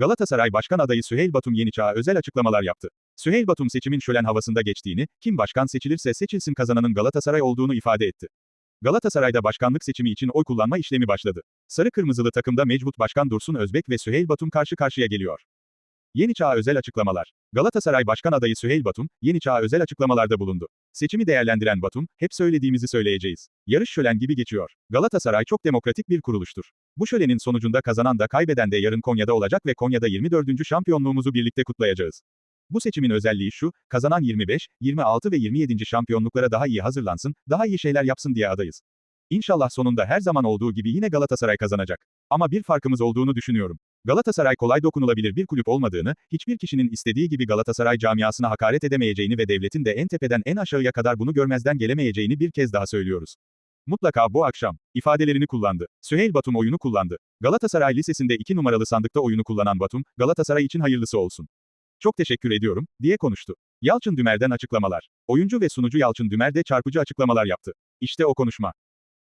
Galatasaray Başkan adayı Süheyl Batum Yeniçağ'a özel açıklamalar yaptı. Süheyl Batum seçimin şölen havasında geçtiğini, kim başkan seçilirse seçilsin kazananın Galatasaray olduğunu ifade etti. Galatasaray'da başkanlık seçimi için oy kullanma işlemi başladı. Sarı kırmızılı takımda mevcut başkan Dursun Özbek ve Süheyl Batum karşı karşıya geliyor. Yeni Çağ'a özel açıklamalar. Galatasaray Başkan adayı Süheyl Batum, Yeni Çağ'a özel açıklamalarda bulundu. Seçimi değerlendiren Batum, hep söylediğimizi söyleyeceğiz. Yarış şölen gibi geçiyor. Galatasaray çok demokratik bir kuruluştur. Bu şölenin sonucunda kazanan da kaybeden de yarın Konya'da olacak ve Konya'da 24. şampiyonluğumuzu birlikte kutlayacağız. Bu seçimin özelliği şu, kazanan 25, 26 ve 27. şampiyonluklara daha iyi hazırlansın, daha iyi şeyler yapsın diye adayız. İnşallah sonunda her zaman olduğu gibi yine Galatasaray kazanacak. Ama bir farkımız olduğunu düşünüyorum. Galatasaray kolay dokunulabilir bir kulüp olmadığını, hiçbir kişinin istediği gibi Galatasaray camiasına hakaret edemeyeceğini ve devletin de en tepeden en aşağıya kadar bunu görmezden gelemeyeceğini bir kez daha söylüyoruz. Mutlaka bu akşam, ifadelerini kullandı. Süheyl Batum oyunu kullandı. Galatasaray Lisesi'nde 2 numaralı sandıkta oyunu kullanan Batum, Galatasaray için hayırlısı olsun. Çok teşekkür ediyorum, diye konuştu. Yalçın Dümer'den açıklamalar. Oyuncu ve sunucu Yalçın Dümer de çarpıcı açıklamalar yaptı. İşte o konuşma.